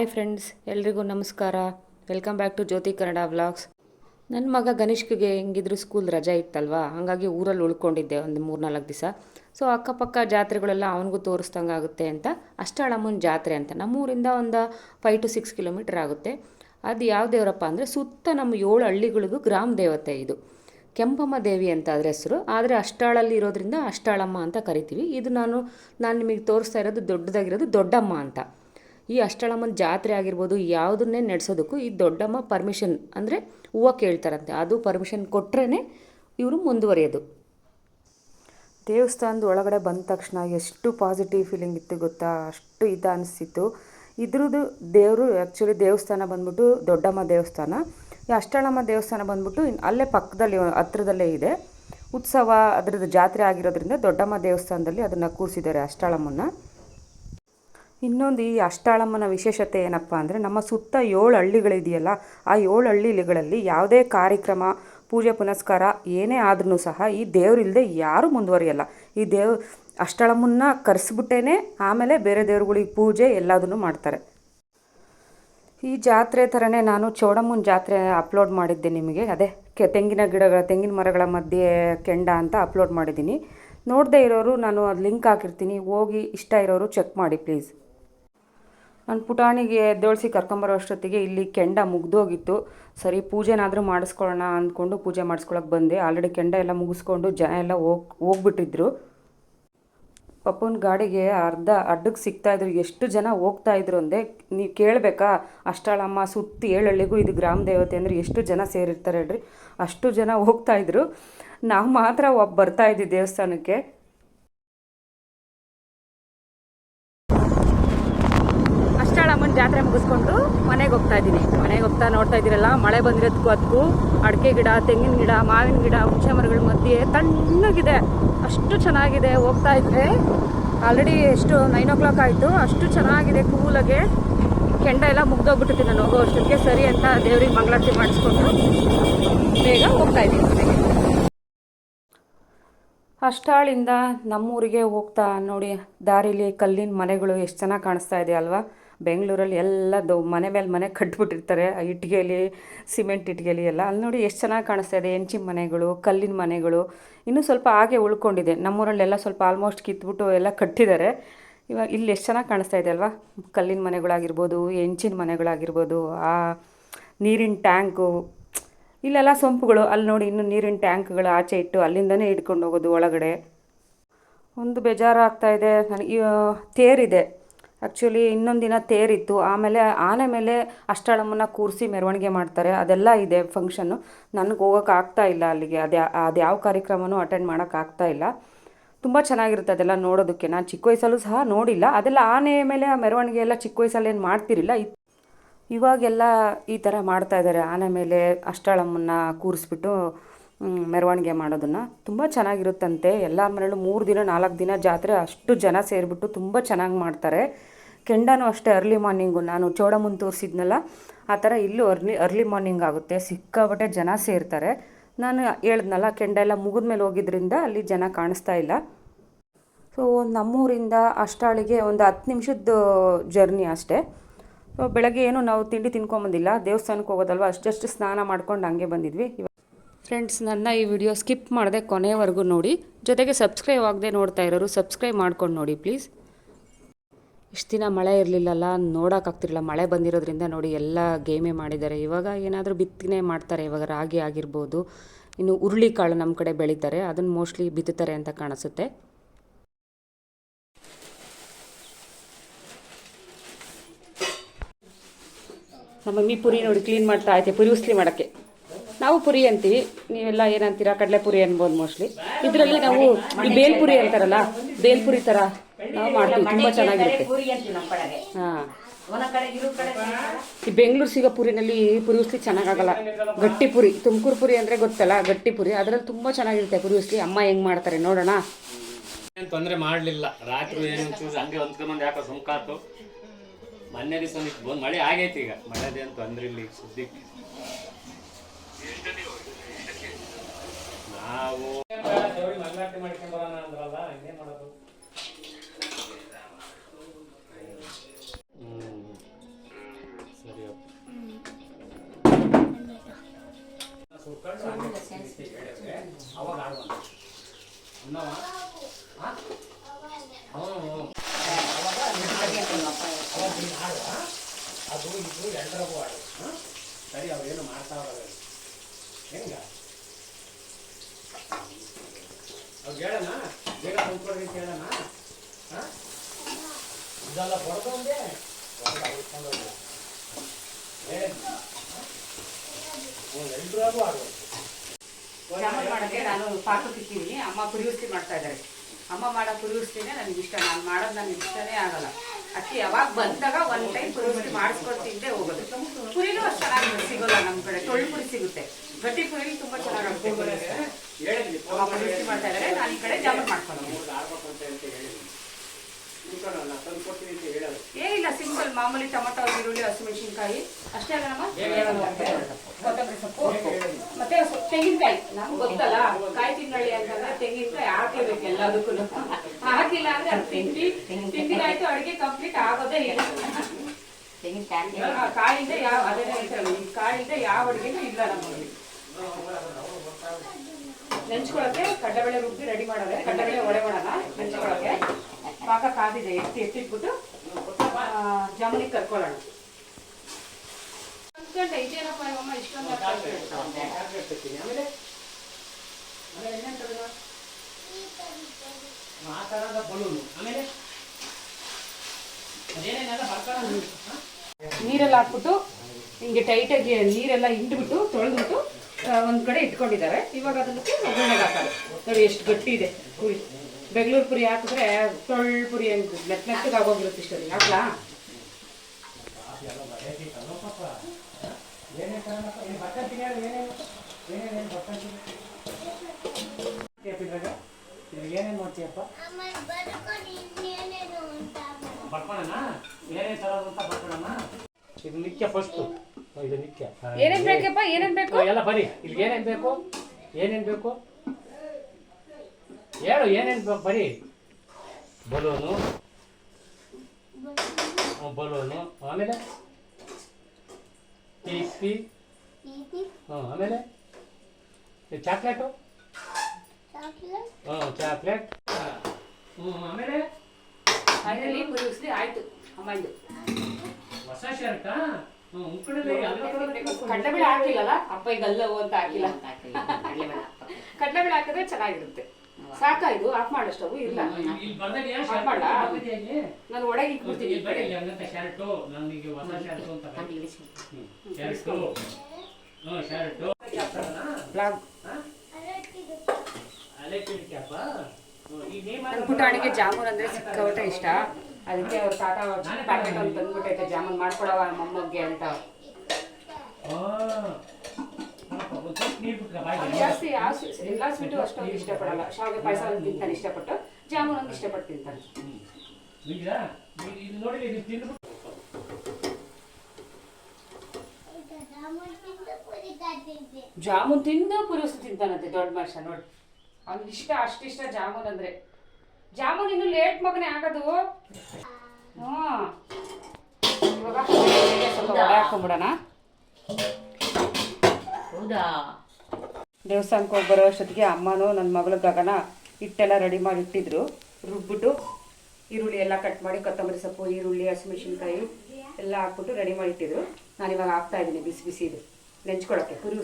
Hi friends, ಎಲ್ರಿಗೂ ನಮಸ್ಕಾರ. Welcome back to Jyoti Kannada vlogs. ನನ್ನ ಮಗ ಗಣೇಶ್ಗೆ ಹೆಂಗಿದ್ರು ಸ್ಕೂಲ್ ರಜೆ ಇತ್ತಲ್ವಾ? ಹಾಗಾಗಿ ಊರಲ್ಲಿ ಉಳ್ಕೊಂಡಿದ್ದೆ ಒಂದು ಮೂರ್ನಾಲ್ಕು ದಿವಸ. ಸೊ ಅಕ್ಕಪಕ್ಕ ಜಾತ್ರೆಗಳೆಲ್ಲ ಅವನಿಗೂ ತೋರಿಸ್ದಂಗೆ ಆಗುತ್ತೆ ಅಂತ ಅಷ್ಟಾಳಮ್ಮನ ಜಾತ್ರೆ ಅಂತ. ನಮ್ಮೂರಿಂದ ಒಂದು ಫೈವ್ ಟು ಸಿಕ್ಸ್ ಕಿಲೋಮೀಟರ್ ಆಗುತ್ತೆ. ಅದು ಯಾವ ದೇವರಪ್ಪ ಅಂದರೆ ಸುತ್ತ ನಮ್ಮ ಏಳು ಹಳ್ಳಿಗಳಿಗೂ ಗ್ರಾಮ ದೇವತೆ ಇದು. ಕೆಂಪಮ್ಮ ದೇವಿ ಅಂತ ಅದರ ಹೆಸರು. ಆದರೆ ಅಷ್ಟಾಳಲ್ಲಿ ಇರೋದ್ರಿಂದ ಅಷ್ಟಾಳಮ್ಮ ಅಂತ ಕರಿತೀವಿ. ಇದು ನಾನು ನಾನು ನಿಮಗೆ ತೋರಿಸ್ತಾ ಇರೋದು ದೊಡ್ಡದಾಗಿರೋದು ದೊಡ್ಡಮ್ಮ ಅಂತ. ಈ ಅಷ್ಟಳಮ್ಮನ ಜಾತ್ರೆ ಆಗಿರ್ಬೋದು ಯಾವುದನ್ನೇ ನಡೆಸೋದಕ್ಕೂ ಈ ದೊಡ್ಡಮ್ಮ ಪರ್ಮಿಷನ್ ಅಂದರೆ ಹೂವ ಕೇಳ್ತಾರಂತೆ. ಅದು ಪರ್ಮಿಷನ್ ಕೊಟ್ರೇ ಇವರು ಮುಂದುವರಿಯೋದು. ದೇವಸ್ಥಾನದ ಒಳಗಡೆ ಬಂದ ತಕ್ಷಣ ಎಷ್ಟು ಪಾಸಿಟಿವ್ ಫೀಲಿಂಗ್ ಇತ್ತು ಗೊತ್ತಾ? ಅಷ್ಟು ಇದು ಅನಿಸ್ತಿತ್ತು ಇದ್ರದ್ದು ದೇವರು ಆ್ಯಕ್ಚುಲಿ ದೇವಸ್ಥಾನ ಬಂದ್ಬಿಟ್ಟು ದೊಡ್ಡಮ್ಮ ದೇವಸ್ಥಾನ. ಈ ಅಷ್ಟಳಮ್ಮ ದೇವಸ್ಥಾನ ಬಂದ್ಬಿಟ್ಟು ಅಲ್ಲೇ ಪಕ್ಕದಲ್ಲಿ, ಹತ್ರದಲ್ಲೇ ಇದೆ. ಉತ್ಸವ ಅದರದ್ದು ಜಾತ್ರೆ ಆಗಿರೋದ್ರಿಂದ ದೊಡ್ಡಮ್ಮ ದೇವಸ್ಥಾನದಲ್ಲಿ ಅದನ್ನು ಕೂರಿಸಿದ್ದಾರೆ ಅಷ್ಟಾಳಮ್ಮನ ಇನ್ನೊಂದು ಈ ಅಷ್ಟಾಳಮ್ಮನ ವಿಶೇಷತೆ ಏನಪ್ಪ ಅಂದರೆ ನಮ್ಮ ಸುತ್ತ ಏಳು ಹಳ್ಳಿಗಳಿದೆಯಲ್ಲ, ಆ ಏಳು ಹಳ್ಳಿಗಳಲ್ಲಿ ಯಾವುದೇ ಕಾರ್ಯಕ್ರಮ, ಪೂಜೆ, ಪುನಸ್ಕಾರ ಏನೇ ಆದ್ರೂ ಸಹ ಈ ದೇವರಿಲ್ಲದೆ ಯಾರೂ ಮುಂದುವರಿಯಲ್ಲ. ಈ ದೇವ್, ಅಷ್ಟಾಳಮ್ಮನ್ನ ಕರೆಸ್ಬಿಟ್ಟೇ ಆಮೇಲೆ ಬೇರೆ ದೇವ್ರುಗಳಿಗೆ ಪೂಜೆ ಎಲ್ಲದನ್ನು ಮಾಡ್ತಾರೆ. ಈ ಜಾತ್ರೆ ಥರನೇ ನಾನು ಚೌಡಮ್ಮನ ಜಾತ್ರೆ ಅಪ್ಲೋಡ್ ಮಾಡಿದ್ದೆ ನಿಮಗೆ. ಅದೇ ಕೆ, ತೆಂಗಿನ ಗಿಡಗಳ, ತೆಂಗಿನ ಮರಗಳ ಮಧ್ಯೆ ಕೆಂಡ ಅಂತ ಅಪ್ಲೋಡ್ ಮಾಡಿದ್ದೀನಿ. ನೋಡದೇ ಇರೋರು ನಾನು ಅದು ಲಿಂಕ್ ಹಾಕಿರ್ತೀನಿ, ಹೋಗಿ ಇಷ್ಟ ಇರೋರು ಚೆಕ್ ಮಾಡಿ ಪ್ಲೀಸ್. ನಾನು ಪುಟಾಣಿಗೆ ಎದ್ದೋಳಿಸಿ ಕರ್ಕೊಂಬರೋ ಅಷ್ಟೊತ್ತಿಗೆ ಇಲ್ಲಿ ಕೆಂಡ ಮುಗ್ದೋಗಿತ್ತು. ಸರಿ, ಪೂಜೆನಾದರೂ ಮಾಡಿಸ್ಕೊಳ್ಳೋಣ ಅಂದ್ಕೊಂಡು ಪೂಜೆ ಮಾಡಿಸ್ಕೊಳಕ್ಕೆ ಬಂದೆ. ಆಲ್ರೆಡಿ ಕೆಂಡ ಎಲ್ಲ ಮುಗಿಸ್ಕೊಂಡು ಜನ ಎಲ್ಲ ಹೋಗಿ, ಹೋಗ್ಬಿಟ್ಟಿದ್ರು. ಪಪ್ಪನ ಗಾಡಿಗೆ ಅರ್ಧ ಅಡ್ಡಕ್ಕೆ ಸಿಗ್ತಾಯಿದ್ರು ಎಷ್ಟು ಜನ ಹೋಗ್ತಾ ಇದ್ರು ಅಂದೆ, ನೀವು ಕೇಳಬೇಕಾ? ಅಷ್ಟಾಳಮ್ಮ ಸುತ್ತಿ ಏಳಳ್ಳಿಗೂ ಇದು ಗ್ರಾಮ ದೇವತೆ ಅಂದರೆ ಎಷ್ಟು ಜನ ಸೇರಿರ್ತಾರೆ ಹೇಳ್ರಿ? ಅಷ್ಟು ಜನ ಹೋಗ್ತಾ ಇದ್ರು. ನಾವು ಮಾತ್ರ ಒಬ್ಬ ಬರ್ತಾಯಿದ್ವಿ ದೇವಸ್ಥಾನಕ್ಕೆ ಅಷ್ಟಾಳಮ್ಮನ ಜಾತ್ರೆ ಮುಗಿಸ್ಕೊಂಡು ಮನೆಗೆ ಹೋಗ್ತಾ ಇದ್ದೀನಿ. ಮನೆಗೆ ಹೋಗ್ತಾ ನೋಡ್ತಾ ಇದ್ದೀರಲ್ಲ, ಮಳೆ ಬಂದಿರೋದಕ್ಕೂ ಅದಕ್ಕೂ ಅಡಿಕೆ ಗಿಡ, ತೆಂಗಿನ ಗಿಡ, ಮಾವಿನ ಗಿಡ ಹುಣಸೆ ಮರಗಳ ಮಧ್ಯೆ ತಣ್ಣಗಿದೆ. ಅಷ್ಟು ಚೆನ್ನಾಗಿದೆ, ಹೋಗ್ತಾ ಇದ್ರೆ. ಆಲ್ರೆಡಿ ಎಷ್ಟು ನೈನ್ ಓ ಕ್ಲಾಕ್ ಆಯಿತು, ಅಷ್ಟು ಚೆನ್ನಾಗಿದೆ ಕೂಲಾಗೆ. ಕೆಂಡ ಎಲ್ಲ ಮುಗ್ದೋಗ್ಬಿಟ್ಟಿದೆ ನಾನು, ಹೋಗೋ ಅಷ್ಟೊತ್ತಿಗೆ ಸರಿ ಅಂತ ದೇವ್ರಿಗೆ ಮಂಗಳಾರತಿ ಮಾಡಿಸ್ಕೊಂಡು ಬೇಗ ಹೋಗ್ತಾ ಇದ್ದೀನಿ ಮನೆಗೆ. ಅಷ್ಟಾಳಿಂದ ನಮ್ಮೂರಿಗೆ ಹೋಗ್ತಾ ನೋಡಿ, ದಾರಿಲಿ, ಕಲ್ಲಿನ ಮನೆಗಳು ಎಷ್ಟು ಚೆನ್ನಾಗಿ ಕಾಣಿಸ್ತಾ ಇದೆ ಅಲ್ವಾ? ಬೆಂಗಳೂರಲ್ಲಿ ಎಲ್ಲ ದೊ, ಮನೆ ಮೇಲೆ ಮನೆ ಕಟ್ಬಿಟ್ಟಿರ್ತಾರೆ. ಆ ಇಟ್ಟಿಗೆಲಿ, ಸಿಮೆಂಟ್ ಇಟ್ಟಿಗೆಲಿ ಎಲ್ಲ. ಅಲ್ಲಿ ನೋಡಿ ಎಷ್ಟು ಚೆನ್ನಾಗಿ ಕಾಣಿಸ್ತಾ ಇದೆ. ಹೆಂಚಿನ ಮನೆಗಳು, ಕಲ್ಲಿನ ಮನೆಗಳು. ಇನ್ನೂ ಸ್ವಲ್ಪ ಹಾಗೆ ಉಳ್ಕೊಂಡಿದೆ. ನಮ್ಮೂರಲ್ಲೆಲ್ಲ ಸ್ವಲ್ಪ ಆಲ್ಮೋಸ್ಟ್ ಕಿತ್ಬಿಟ್ಟು ಎಲ್ಲ ಕಟ್ಟಿದ್ದಾರೆ. ಇವಾಗ ಇಲ್ಲಿ ಎಷ್ಟು ಚೆನ್ನಾಗಿ ಕಾಣಿಸ್ತಾ ಇದೆ ಅಲ್ವಾ? ಕಲ್ಲಿನ ಮನೆಗಳಾಗಿರ್ಬೋದು, ಹೆಂಚಿನ ಮನೆಗಳಾಗಿರ್ಬೋದು, ಆ ನೀರಿನ ಟ್ಯಾಂಕು. ಇಲ್ಲೆಲ್ಲ ಸೊಂಪುಗಳು. ಅಲ್ಲಿ ನೋಡಿ ಇನ್ನೂ ನೀರಿನ ಟ್ಯಾಂಕ್ಗಳು ಆಚೆ ಇಟ್ಟು ಅಲ್ಲಿಂದನೇ ಹಿಡ್ಕೊಂಡು ಹೋಗೋದು ಒಳಗಡೆ. ಒಂದು ಬೇಜಾರಾಗ್ತಾ ಇದೆ. ನನಗೆ ತೇರಿದೆ. ಆ್ಯಕ್ಚುಲಿ ಇನ್ನೊಂದು ದಿನ ತೇರಿತ್ತು. ಆಮೇಲೆ ಆನೆ ಮೇಲೆ ಅಷ್ಟಾಳಮ್ಮನ ಕೂರಿಸಿ ಮೆರವಣಿಗೆ ಮಾಡ್ತಾರೆ. ಅದೆಲ್ಲ ಇದೆ ಫಂಕ್ಷನ್ನು ನನಗೆ ಹೋಗೋಕೆ ಆಗ್ತಾ ಇಲ್ಲ ಅಲ್ಲಿಗೆ. ಅದು ಅದು ಯಾವ ಕಾರ್ಯಕ್ರಮನೂ ಅಟೆಂಡ್ ಮಾಡೋಕ್ಕಾಗ್ತಾ ಇಲ್ಲ. ತುಂಬ ಚೆನ್ನಾಗಿರುತ್ತೆ ಅದೆಲ್ಲ ನೋಡೋದಕ್ಕೆ. ನಾನು ಚಿಕ್ಕ ವಯಸ್ಸಲ್ಲೂ ಸಹ ನೋಡಿಲ್ಲ. ಅದೆಲ್ಲ ಆನೆ ಮೇಲೆ ಆ ಮೆರವಣಿಗೆ ಎಲ್ಲ ಚಿಕ್ಕ ವಯಸ್ಸಲ್ಲಿ ಏನು ಮಾಡ್ತಿರಿಲ್ಲ ಇ- ಇವಾಗೆಲ್ಲ ಈ ಥರ ಮಾಡ್ತಾ ಇದ್ದಾರೆ ಆನೆ ಮೇಲೆ ಅಷ್ಟಾಳಮ್ಮನ್ನ ಕೂರಿಸ್ಬಿಟ್ಟು ಮೆರವಣಿಗೆ ಮಾಡೋದನ್ನು. ತುಂಬ ಚೆನ್ನಾಗಿರುತ್ತಂತೆ. ಎಲ್ಲ ಮನೇಲೂ ಮೂರು ದಿನ, ನಾಲ್ಕು ದಿನ ಜಾತ್ರೆ ಅಷ್ಟು ಜನ ಸೇರಿಬಿಟ್ಟು ತುಂಬ ಚೆನ್ನಾಗಿ ಮಾಡ್ತಾರೆ. ಕೆಂಡನೂ ಅಷ್ಟೇ ಅರ್ಲಿ ಮಾರ್ನಿಂಗು ನಾನು ಚೌಡಮ್ಮನ ತೋರಿಸಿದ್ನಲ್ಲ, ಆ ಥರ ಇಲ್ಲೂ ಅರ್ಲಿ ಅರ್ಲಿ ಮಾರ್ನಿಂಗ್ ಆಗುತ್ತೆ. ಸಿಕ್ಕಾಬಟ್ಟೆ ಜನ ಸೇರ್ತಾರೆ. ನಾನು ಹೇಳ್ದ್ನಲ್ಲ, ಕೆಂಡ ಎಲ್ಲ ಮುಗಿದ ಮೇಲೆ ಹೋಗಿದ್ರಿಂದ ಅಲ್ಲಿ ಜನ ಕಾಣಿಸ್ತಾ ಇಲ್ಲ. ಸೊ ನಮ್ಮೂರಿಂದ ಅಷ್ಟಾಳಿಗೆ ಒಂದು ಹತ್ತು ನಿಮಿಷದ ಜರ್ನಿ ಅಷ್ಟೇ. ಸೊ ಬೆಳಗ್ಗೆ ಏನು ನಾವು ತಿಂಡಿ ತಿನ್ಕೊಂಬಂದಿಲ್ಲ. ದೇವಸ್ಥಾನಕ್ಕೆ ಹೋಗೋದಲ್ವ? ಅಷ್ಟಷ್ಟು ಸ್ನಾನ ಮಾಡ್ಕೊಂಡು ಹಂಗೆ ಬಂದಿದ್ವಿ. ಫ್ರೆಂಡ್ಸ್ ನನ್ನ ಈ ವಿಡಿಯೋ ಸ್ಕಿಪ್ ಮಾಡದೆ ಕೊನೆವರೆಗೂ ನೋಡಿ. ಜೊತೆಗೆ ಸಬ್ಸ್ಕ್ರೈಬ್ ಆಗದೆ ನೋಡ್ತಾ ಇರೋರು ಸಬ್ಸ್ಕ್ರೈಬ್ ಮಾಡ್ಕೊಂಡು ನೋಡಿ ಪ್ಲೀಸ್ ಇಷ್ಟು ದಿನ ಮಳೆ ಇರಲಿಲ್ಲಲ್ಲ ನೋಡೋಕ್ಕಾಗ್ತಿರಲಿಲ್ಲ ಮಳೆ ಬಂದಿರೋದ್ರಿಂದ ನೋಡಿ ಎಲ್ಲ ಗೇಮೇ ಮಾಡಿದ್ದಾರೆ. ಇವಾಗ ಏನಾದರೂ ಬಿತ್ತನೆ ಮಾಡ್ತಾರೆ, ಇವಾಗ ರಾಗಿ ಆಗಿರ್ಬೋದು, ಇನ್ನು ಹುರುಳಿಕಾಳು ನಮ್ಮ ಕಡೆ ಬೆಳೀತಾರೆ. ಅದನ್ನು ಮೋಸ್ಟ್ಲಿ ಬಿತ್ತುತ್ತಾರೆ ಅಂತ ಕಾಣಿಸುತ್ತೆ. ನಮ್ಮ ಮಮ್ಮಿ ಪುರಿ ನೋಡಿ ಕ್ಲೀನ್ ಮಾಡ್ತಾ ಐತೆ ಪುರಿ ಉಸ್ಲಿ ಮಾಡೋಕ್ಕೆ. ನಾವು ಪುರಿ ಅಂತೀವಿ. ನೀವೆಲ್ಲ ಏನಂತೀರಾ? ಕಡಲೆ ಪುರಿ ಅನ್ಬೋದು ಮೋಸ್ಟ್ಲಿ. ಇದರಲ್ಲಿ ನಾವು ಬೇಲ್ಪುರಿ ಅಂತಾರಲ್ಲ, ಬೇಲ್ಪುರಿ ಥರ ನಾವು ಮಾಡ್ತೀವಿ ತುಂಬ ಚೆನ್ನಾಗಿರುತ್ತೆ. ಹಾಂ. ಈ ಬೆಂಗಳೂರು ಸಿಗೋ ಪುರಿನಲ್ಲಿ ಪುರಿ ಉಸ್ಲಿ ಚೆನ್ನಾಗಾಗಲ್ಲ ಗಟ್ಟಿ ಪುರಿ ತುಮಕೂರು ಪುರಿ ಅಂದರೆ ಗೊತ್ತಲ್ಲ ಗಟ್ಟಿ ಪುರಿ. ಅದರಲ್ಲಿ ತುಂಬ ಚೆನ್ನಾಗಿರುತ್ತೆ ಪುರಿ ಉಸ್ಲಿ. ಅಮ್ಮ ಹೆಂಗೆ ಮಾಡ್ತಾರೆ ನೋಡೋಣ. ಏನು ತೊಂದರೆ ಮಾಡಲಿಲ್ಲ. ರಾತ್ರಿ ಏನು ಚೂಸ್ ಹಂಗೆ ಹೊಂದ್ಕೊಂಡ್ ಯಾಕೋ ಸುಮ್ಕಾತು. ಮೊನ್ನೆ ದಿವಸ ಬಂದ್ ಮಳೆ ಆಗೈತಿ ಈಗ. ಮಳೆದೇನು ತೊಂದರೆ ಇಲ್ಲ ಈಗ ಸುದ್ದಿ ನಾವು ಮಾಡ್ಕೊಂಡು ಮಾಡ್ಕೊಂಡ್ ಬರೋಣ ಅಂದ್ರಲ್ಲ ಹಂಗೆ ಮಾಡೋದು. ಅವಾಗ ಆಡುವ ಅನ್ನವ ಹಾಂ ಹ್ಞೂ ಹ್ಞೂ ಅವಾಗ ನೀನು ಆಡುವ ಅದು ಇದು ಎಲ್ಲರಿಗೂ ಆಡು ಹಾಂ ಸರಿ ಅವ್ರೇನು ಮಾಡ್ತಾ ಹೋಗೋದು ಹೆಂಗ ಅವ್ರು ಹೇಳೋಣ ಬೇಗ ತಂದ್ಕೊಡ್ರಿ ಅಂತ ಹೇಳೋಣ ಹಾಂ ಇದೆಲ್ಲ ಹೊಡೆದು ಒಂದೇ ಎಲ್ರಿಗೂ ಆಡುವ ಜಾಮೂನ್ ಮಾಡೋಕ್ಕೆ ನಾನು ಪಾಕಕ್ಕೆ ಇಕ್ಕಿದ್ದೀನಿ ಅಮ್ಮ ಪುರಿಯುಸ್ತಿ ಮಾಡ್ತಾ ಇದ್ದಾರೆ. ಅಮ್ಮ ಮಾಡೋ ಪುರಿಯುಸ್ತಿನೇ ನನಗೆ ಇಷ್ಟ. ನಾನು ಮಾಡೋದು ನನಗೆ ಇಷ್ಟನೇ ಆಗಲ್ಲ. ಅಕ್ಕಿ ಯಾವಾಗ ಬಂದಾಗ ಒಂದ್ ಟೈಮ್ ಪುರಿಯುಸ್ತಿ ಮಾಡಿಸ್ಕೊಂಡು ತಿಂದೆ ಹೋಗೋದು. ಪುರಿನೂ ಅಷ್ಟು ಚೆನ್ನಾಗಿ ಸಿಗೋಲ್ಲ ನಮ್ಮ ಕಡೆ. ತೊಳ್ಳು ಪುರಿ ಸಿಗುತ್ತೆ. ಗಟ್ಟಿ ಪುರಿ ತುಂಬಾ ಚೆನ್ನಾಗಿ ಅಮ್ಮ ಮಾಡ್ತಾ ಇದ್ದಾರೆ. ನಾನು ಈ ಕಡೆ ಜಾಮೂನ್ ಮಾಡ್ಕೊಂಡು ಏನಿಲ್ಲ ಸಿಂಪಲ್ ಮಾಮೂಲಿ ಟೊಮಟೊ, ಈರುಳ್ಳಿ, ಹಸಿಮೆಣಸಿನ್ಕಾಯಿ. ಅಷ್ಟೇ ಅಲ್ಲಮ್ಮ ಕೊತ್ತಂಬರಿ ಸೊಪ್ಪು. ಮತ್ತೆ ತೆಂಗಿನಕಾಯಿ. ನಮ್ಗೆ ಗೊತ್ತಲ್ಲ, ಕಾಯಿ ತಿನ್ನಳ್ಳಿ ಅಂತಂದ್ರೆ ತೆಂಗಿನಕಾಯಿ ಹಾಕ್ಲೇಬೇಕು ಎಲ್ಲದಕ್ಕೂ. ಹಾಕಿಲ್ಲ ಅಂದ್ರೆ ಅದು ತಿಂಡಿ ತಿಂಡಿಗಾಯ್ತು ಅಡಿಗೆ ಕಂಪ್ಲೀಟ್ ಆಗೋದೇ ಇಲ್ಲ. ಕಾಯಿಂದ ಯಾವ, ಅದೇ ಕಾಯಿಂದ ಯಾವ ಅಡುಗೆನೂ ಇಲ್ಲ ನಮ್ಮಲ್ಲಿ ನೆಂಚ್ಕೊಳಕ್ಕೆ ಕಡ್ಲೆಬೇಳೆ ರುಬ್ಬಿ ರೆಡಿ ಮಾಡೋದೆ ಕಡ್ಲೆಬೇಳೆ ಒಡೆ ಮಾಡೋಣ ನೆಂಚ್ಕೊಳಕ್ಕೆ ಪಾಕ ಕಾದಿದೆ, ಎತ್ತಿ, ಎತ್ತಿಟ್ಬಿಟ್ಟು ಜಾಮೂನಿಗೆ ಕರ್ಕೊಳ್ಳೋಣ. ಅನ್ಕೊಂಡೆ ಇದೇನಪ್ಪ ಇವಮ್ಮ ಇಷ್ಟೊಂದು. ಆಮೇಲೆ? ಆಮೇಲೆ ಇನ್ನೇನ್? ಆ ಥರದ ಬಲೂನು. ಆಮೇಲೆ? ಅದೇನೇನೆಲ್ಲ ಹಾ? ನೀರೆಲ್ಲ ಹಾಕ್ಬಿಟ್ಟು ಹಿಂಗೆ ಟೈಟಾಗಿ ನೀರೆಲ್ಲ ಹಿಂಡ್ಬಿಟ್ಟು ತೊಳೆದ್ಬಿಟ್ಟು ಒಂದು ಒಂದ್ ಕಡೆ ಇಟ್ಕೊಂಡಿದ್ದಾರೆ. ಇವಾಗ ಅದಕ್ಕೆ ಒಗ್ಗರಣೆಗೆ ಹಾಕೋದು. ನೋಡಿ ಎಷ್ಟು ಗಟ್ಟಿ ಇದೆ ಪುರಿ ಬೆಂಗಳೂರು ಪುರಿ ಹಾಕಿದ್ರೆ ತೊಳ್ಳು ಪುರಿ ಅಂತ ಮೆತ್ತ ಮೆತ್ತಗೆ ಆಗೋಗಿರುತ್ತೆ ಇಷ್ಟೊಂದು ಹಾಕ್ಲಾ ಏನೇನ್ ತಗೊಳಪ್ಪ? ಏನ್ ಬರ್ಕೊಂತೀನಿ ಹೇಳು, ಏನೇನು ಏನೇನೇನು ಬರ್ಕೊಂತೀನಿ ಇದ್ರಾಗ ಇದ್ರಾಗ ಏನೇನು ಮಾಡ್ತೀಯಪ್ಪ ಬರ್ಕೊಳ್ಳೋಣ ಏನೇನು ತರೋದು ಅಂತ ಬರ್ಕೊಳ್ಳೋಣ ಇದು ನಿತ್ಯ ಫಸ್ಟು ಇದು ನಿತ್ಯ. ಏನೇನ್ ಬೇಕಪ್ಪ ಏನೇನ್ ಬೇಕು? ಎಲ್ಲ ಬರಿ ಇಲ್ಲಿ ಏನೇನು ಬೇಕು? ಏನೇನು ಬೇಕು? ಹೇಳು ಏನೇನು ಬರಿ ಬಲೂನು. ಬಲೂನು. ಆಮೇಲೆ? ಟಿಪ್ಪಿ ಹ್ಞೂ ಆಮೇಲೆ? ಚಾಕ್ಲೇಟು ಹಾಂ ಚಾಕ್ಲೇಟ್ ಹ್ಞೂ ಆಮೇಲೆ? ಅದರಲ್ಲಿ ಪುರಿ ಆಯಿತು. ಅಮ್ಮಂದು ಹೊಸ ಶರ್ಟಾ ಹ್ಞೂ ಉಂಕಡಲ್ಲಿ ಕಡಲೆಬೇಳೆ ಹಾಕಿಲ್ಲಲ್ಲ? ಅಪ್ಪ ಈಗ ಅಲ್ಲವು ಅಂತ ಹಾಕಿಲ್ಲ. ಕಡಲೆಬೇಳೆ ಹಾಕಿದ್ರೆ ಚೆನ್ನಾಗಿರುತ್ತೆ. ಸಾಕಾ ಇದು ಆಫ್ ಮಾಡೋ ಸ್ಟವ್ ಇಲ್ಲ. ಆಫ್? ನಾನು ಒಳಗೆ ಇಟ್ಬಿಡ್ತೀನಿ ಪುಟಾಣಿಗೆ ಜಾಮೂನ್ ಅಂದ್ರೆ ಸಿಕ್ಕಾಪಟ್ಟೆ ಇಷ್ಟ. ಅದಕ್ಕೆ ಅವ್ರ ತಾತ ಪ್ಯಾಕೆಟ್ ಒಂದು ತಂದ್ಬಿಟ್ಟೈತೆ ಜಾಮೂನ್ ಮಾಡ್ಕೊಡವ ನಮ್ಮಮ್ಮಗೆ ಅಂತ. ಅವ್ನು ಜಾಸ್ತಿ ಯಾವ ಸ್ವೀ- ಎಲ್ಲಾ ಸ್ವೀಟು ಅಷ್ಟೊಂದು ಇಷ್ಟಪಡಲ್ಲ. ಶಾವಿಗೆ ಪಾಯಸ ಒಂದು ತಿಂತಾನೆ ಇಷ್ಟಪಟ್ಟು ಜಾಮೂನ್ ಒಂದು ಇಷ್ಟಪಟ್ಟು ತಿಂತಾನೆ. ಇದು ನೋಡಿ ಇದು ತಿಂದ್ಬಿಟ್ಟು ಜಾಮೂನ್ ತಿಂದು ಪುರುಸ್ ತಿಂತಾನಂತೆ ದೊಡ್ಡ ಮನುಷ್ಯ ನೋಡಿ. ಅವ್ನಿಗೆ ಇಷ್ಟ ಅಷ್ಟಿಷ್ಟ ಜಾಮೂನ್ ಅಂದ್ರೆ. ಜಾಮೂನ್ ಇನ್ನು ಲೇಟ್ ಮಗನೇ ಆಗೋದು. ಇವಾಗ ಎಣ್ಣೆಗೆ ಸ್ವಲ್ಪ ವಡೆ ಹಾಕೊಂಡ್ಬಿಡೋಣ ಹೌದಾ? ದೇವಸ್ಥಾನಕ್ಕೆ ಹೋಗಿ ಬರೋ ಅಷ್ಟೊತ್ತಿಗೆ ಅಮ್ಮನೂ ನನ್ನ ಮಗಳು ಗಗನ ಹಿಟ್ಟೆಲ್ಲ ರೆಡಿ ಮಾಡಿ ಇಟ್ಟಿದ್ರು. ರುಬ್ಬಿಟ್ಟು ಈರುಳ್ಳಿ ಎಲ್ಲ ಕಟ್ ಮಾಡಿ ಕೊತ್ತಂಬರಿ ಸೊಪ್ಪು, ಈರುಳ್ಳಿ, ಹಸಿಮೆಣಸಿನ್ಕಾಯಿ ಎಲ್ಲ ಹಾಕ್ಬಿಟ್ಟು ರೆಡಿ ಮಾಡಿ ಇಟ್ಟಿದ್ರು. ನಾನು ಇವಾಗ ಹಾಕ್ತಾ ಇದ್ದೀನಿ ಬಿಸಿ ಬಿಸಿ ಇದು. ನೆಂಚ್ಕೊಳಕ್ಕೆ ಪುರಿ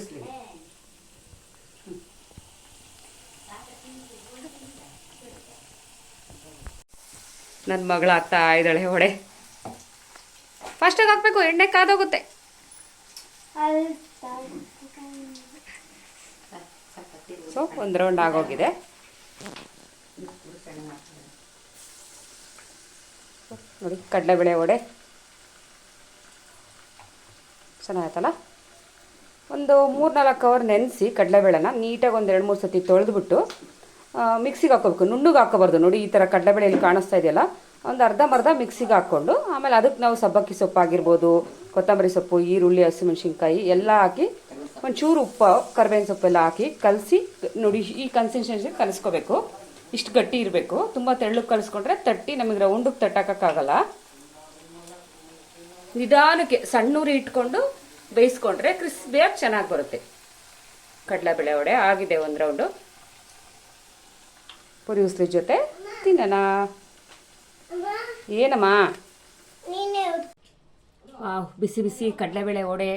ನನ್ನ ಮಗಳು ಆಗ್ತಾ ಇದ್ದಾಳೆ, ಹೊಡೆ. ಫಸ್ಟಾಗಿ ಹಾಕ್ಬೇಕು, ಎಣ್ಣೆ ಕಾದೋಗುತ್ತೆ. ಸೊ ಒಂದು ರೌಂಡ್ ಆಗೋಗಿದೆ. ನೋಡಿ, ಕಡಲೆಬೇಳೆ ವಡೆ. ಚೆನ್ನಾಗಾಯ್ತಲ್ಲ ಒಂದು ಮೂರು ನಾಲ್ಕು ಅವರ್ ನೆನೆಸಿ ಕಡಲೆಬೇಳೆನ ನೀಟಾಗಿ ಒಂದು ಎರಡು ಮೂರು ಸತಿ ತೊಳೆದ್ಬಿಟ್ಟು ಮಿಕ್ಸಿಗೆ ಹಾಕೋಬೇಕು ನುಣ್ಣಗೆ ಹಾಕೋಬಾರ್ದು ನೋಡಿ, ಈ ಥರ ಕಡಲೆಬೇಳೆ ಇಲ್ಲಿ ಕಾಣಿಸ್ತಾ ಇದೆಯಲ್ಲ? ಒಂದು ಅರ್ಧಂಬರ್ಧ ಮಿಕ್ಸಿಗೆ ಹಾಕ್ಕೊಂಡು, ಆಮೇಲೆ ಅದಕ್ಕೆ ನಾವು ಸಬ್ಬಕ್ಕಿ ಸೊಪ್ಪು ಆಗಿರ್ಬೋದು ಕೊತ್ತಂಬರಿ ಸೊಪ್ಪು, ಈರುಳ್ಳಿ, ಹಸಿಮೆಣ್ಸಿನ್ಕಾಯಿ ಎಲ್ಲ ಹಾಕಿ ಒಂಚೂರು ಉಪ್ಪು ಕರ್ಬೇವಿನ ಸೊಪ್ಪೆಲ್ಲ ಹಾಕಿ ಕಲಸಿ ನೋಡಿ ಈ ಕನ್ಸಿಸ್ಟೆನ್ಸಿ ಕಲಿಸ್ಕೋಬೇಕು. ಇಷ್ಟು ಗಟ್ಟಿ ಇರಬೇಕು. ತುಂಬ ತೆಳ್ಳಗೆ ಕಲಿಸ್ಕೊಂಡ್ರೆ ತಟ್ಟಿ ನಮಗೆ ರೌಂಡಿಗೆ ತಟ್ಟಕ್ಕಾಗಲ್ಲ ನಿಧಾನಕ್ಕೆ ಸಣ್ಣೂರಿ ಇಟ್ಕೊಂಡು ಬೇಯಿಸ್ಕೊಂಡ್ರೆ ಕ್ರಿಸ್ಪಿಯಾಗಿ ಚೆನ್ನಾಗಿ ಬರುತ್ತೆ. ಕಡಲೆಬೇಳೆ ವಡೆ ಆಗಿದೆ ಒಂದು ರೌಂಡು ಪುರಿ ಉಸ್ಲಿ ಜೊತೆ ತಿನ್ನೋಣ. ಏನಮ್ಮ? ಬಿಸಿ ಬಿಸಿ ಕಡಲೆಬೇಳೆ ವಡೆ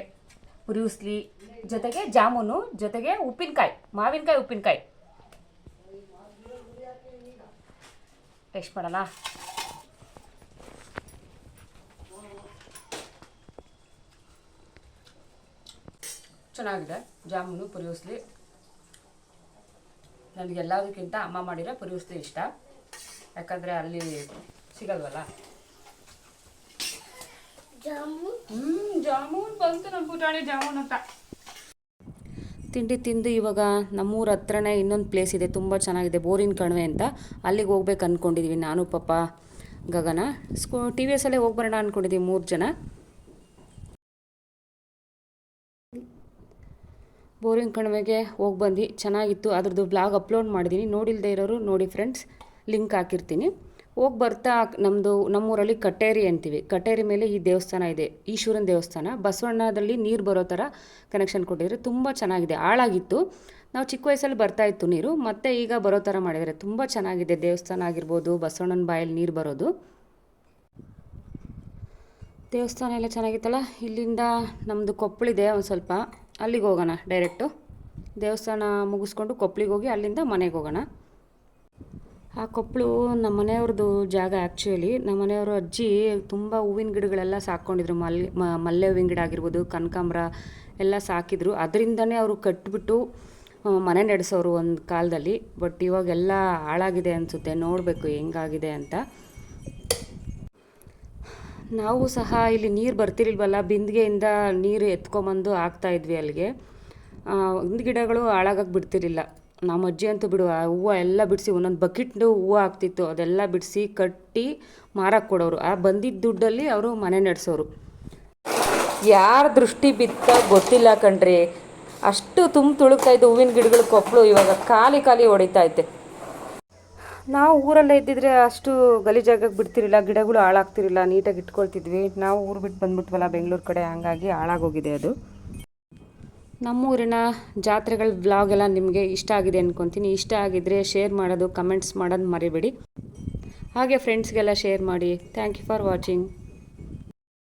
ಪುರಿ ಉಸ್ಲಿ ಜೊತೆಗೆ ಜಾಮೂನು ಜೊತೆಗೆ ಉಪ್ಪಿನಕಾಯಿ ಮಾವಿನಕಾಯಿ ಉಪ್ಪಿನಕಾಯಿ. ಟೇಸ್ಟ್ ಮಾಡೋಣ. ಚೆನ್ನಾಗಿದೆ. ಜಾಮೂನು ಪುರಿಯೋಸ್ಲಿ ಉಸ್ಲಿ. ನನಗೆ ಎಲ್ಲದಕ್ಕಿಂತ ಅಮ್ಮ ಮಾಡಿರೋ ಪುರಿಯೋಸ್ಲಿ ಇಷ್ಟ. ಯಾಕಂದರೆ ಅಲ್ಲಿ ಸಿಗಲ್ವಲ್ಲ? ಹ್ಞೂ ಜಾಮೂನ್ ಬಂತು ನಮ್ಮ ಪುಟಾಣಿ ಜಾಮೂನ್ ಅಂತ. ತಿಂಡಿ ತಿಂದು ಇವಾಗ ನಮ್ಮೂರ ಹತ್ರನೇ ಇನ್ನೊಂದು ಪ್ಲೇಸ್ ಇದೆ, ತುಂಬ ಚೆನ್ನಾಗಿದೆ, ಬೋರಿನ ಕಣಿವೆ ಅಂತ. ಅಲ್ಲಿಗೆ ಹೋಗ್ಬೇಕು ಅಂದ್ಕೊಂಡಿದ್ವಿ ನಾನು ಪಾಪ ಗಗನ. ಸ್ಕೂ ಟಿ ವಿ ಎಸ್ಸಲ್ಲೇ ಹೋಗಿ ಬರೋಣ ಅಂದ್ಕೊಂಡಿದ್ದೀವಿ ಮೂರು ಜನ. ಬೋರಿನ ಕಣಿವೆಗೆ ಹೋಗಿ ಬಂದು ಚೆನ್ನಾಗಿತ್ತು. ಅದ್ರದ್ದು ಬ್ಲಾಗ್ ಅಪ್ಲೋಡ್ ಮಾಡಿದ್ದೀನಿ ನೋಡಿಲ್ಲದೆ ಇರೋರು ನೋಡಿ ಫ್ರೆಂಡ್ಸ್ ಲಿಂಕ್ ಹಾಕಿರ್ತೀನಿ. ಹೋಗಿ ಬರ್ತಾ ನಮ್ಮದು ನಮ್ಮೂರಲ್ಲಿ ಕಟ್ಟೇರಿ ಅಂತೀವಿ. ಕಟ್ಟೇರಿ ಮೇಲೆ ಈ ದೇವಸ್ಥಾನ ಇದೆ. ಈಶ್ವರನ ದೇವಸ್ಥಾನ. ಬಸವಣ್ಣದಲ್ಲಿ ನೀರು ಬರೋ ಥರ ಕನೆಕ್ಷನ್ ಕೊಟ್ಟಿದ್ರೆ ತುಂಬ ಚೆನ್ನಾಗಿದೆ. ಹಾಳಾಗಿತ್ತು. ನಾವು ಚಿಕ್ಕ ವಯಸ್ಸಲ್ಲಿ ಬರ್ತಾ ಇತ್ತು ನೀರು. ಮತ್ತೆ ಈಗ ಬರೋ ಥರ ಮಾಡಿದರೆ ತುಂಬ ಚೆನ್ನಾಗಿದೆ. ದೇವಸ್ಥಾನ ಆಗಿರ್ಬೋದು, ಬಸವಣ್ಣನ ಬಾಯಲ್ಲಿ ನೀರು ಬರೋದು. ದೇವಸ್ಥಾನ ಎಲ್ಲ ಚೆನ್ನಾಗಿತ್ತಲ್ಲ? ಇಲ್ಲಿಂದ ನಮ್ಮದು ಕೊಪ್ಪಳಿದೆ ಒಂದು ಸ್ವಲ್ಪ. ಅಲ್ಲಿಗೆ ಹೋಗೋಣ ಡೈರೆಕ್ಟು ದೇವಸ್ಥಾನ ಮುಗಿಸ್ಕೊಂಡು ಕೊಪ್ಪಳಿಗೆ ಹೋಗಿ ಅಲ್ಲಿಂದ ಮನೆಗೆ ಹೋಗೋಣ. ಆ ಕೊಪ್ಪಳು ನಮ್ಮ ಮನೆಯವ್ರದ್ದು ಜಾಗ ಆ್ಯಕ್ಚುಲಿ ನಮ್ಮ ಮನೆಯವರು ಅಜ್ಜಿ ತುಂಬ ಹೂವಿನ ಗಿಡಗಳೆಲ್ಲ ಸಾಕ್ಕೊಂಡಿದ್ರು. ಮಲ್ಲೆ ಮ- ಮಲ್ಲೆ ಹೂವಿನ ಗಿಡ ಆಗಿರ್ಬೋದು, ಕನಕಾಂಬ್ರ ಎಲ್ಲ ಸಾಕಿದ್ರು. ಅದರಿಂದನೇ ಅವರು ಕಟ್ಬಿಟ್ಟು ಮನೆ ನಡೆಸೋರು ಒಂದು ಕಾಲದಲ್ಲಿ. ಬಟ್ ಇವಾಗೆಲ್ಲ ಹಾಳಾಗಿದೆ ಅನಿಸುತ್ತೆ. ನೋಡಬೇಕು ಹೆಂಗಾಗಿದೆ ಅಂತ. ನಾವು ಸಹ ಇಲ್ಲಿ ನೀರು ಬರ್ತಿರ್ಲಿಲ್ವಲ್ಲ? ಬಿಂದಿಗೆಯಿಂದ ನೀರು ಎತ್ಕೊಂಬಂದು ಹಾಕ್ತಾ ಇದ್ವಿ ಅಲ್ಲಿಗೆ. ಒಂದು ಗಿಡಗಳು ಹಾಳಾಗಕ್ಕೆ ಬಿಡ್ತಿರ್ಲಿಲ್ಲ. ನಮ್ಮ ಅಜ್ಜಿ ಅಂತೂ ಬಿಡು, ಆ ಹೂವು ಎಲ್ಲ ಬಿಡಿಸಿ ಒಂದೊಂದು ಬಕೆಟ್ದು ಹೂವು ಆಗ್ತಿತ್ತು, ಅದೆಲ್ಲ ಬಿಡಿಸಿ ಕಟ್ಟಿ ಮಾರಕ್ಕೆ ಕೊಡೋರು. ಆ ಬಂದಿದ್ದ ದುಡ್ಡಲ್ಲಿ ಅವರು ಮನೆ ನಡೆಸೋರು. ಯಾರ ದೃಷ್ಟಿ ಬಿತ್ತ ಗೊತ್ತಿಲ್ಲ ಕಣ್ರಿ. ಅಷ್ಟು ತುಂಬ ತುಳುಕ್ತಾ ಇದ್ದು ಹೂವಿನ ಗಿಡಗಳು ಕೊಪ್ಪಳು ಇವಾಗ ಖಾಲಿ ಖಾಲಿ ಹೊಡಿತಾ ಐತೆ. ನಾವು ಊರಲ್ಲೇ ಇದ್ದಿದ್ರೆ ಅಷ್ಟು ಗಲೀಜಾಗಕ್ಕೆ ಬಿಡ್ತಿರಲಿಲ್ಲ, ಗಿಡಗಳು ಹಾಳಾಗ್ತಿರಲಿಲ್ಲ, ನೀಟಾಗಿ ಇಟ್ಕೊಳ್ತಿದ್ವಿ. ನಾವು ಊರು ಬಿಟ್ಟು ಬಂದ್ಬಿಟ್ವಲ್ಲ, ಬೆಂಗಳೂರು ಕಡೆ, ಹಂಗಾಗಿ ಹಾಳಾಗೋಗಿದೆ ಅದು. ನಮ್ಮೂರಿನ ಜಾತ್ರೆಗಳ ವ್ಲಾಗ್ ಎಲ್ಲ ನಿಮಗೆ ಇಷ್ಟ ಆಗಿದೆ ಅಂದ್ಕೊತೀನಿ ಇಷ್ಟ ಆಗಿದ್ದರೆ ಶೇರ್ ಮಾಡೋದು ಕಮೆಂಟ್ಸ್ ಮಾಡೋದು ಮರಿಬೇಡಿ. ಹಾಗೆ ಫ್ರೆಂಡ್ಸ್ಗೆಲ್ಲ ಶೇರ್ ಮಾಡಿ. Thank you for watching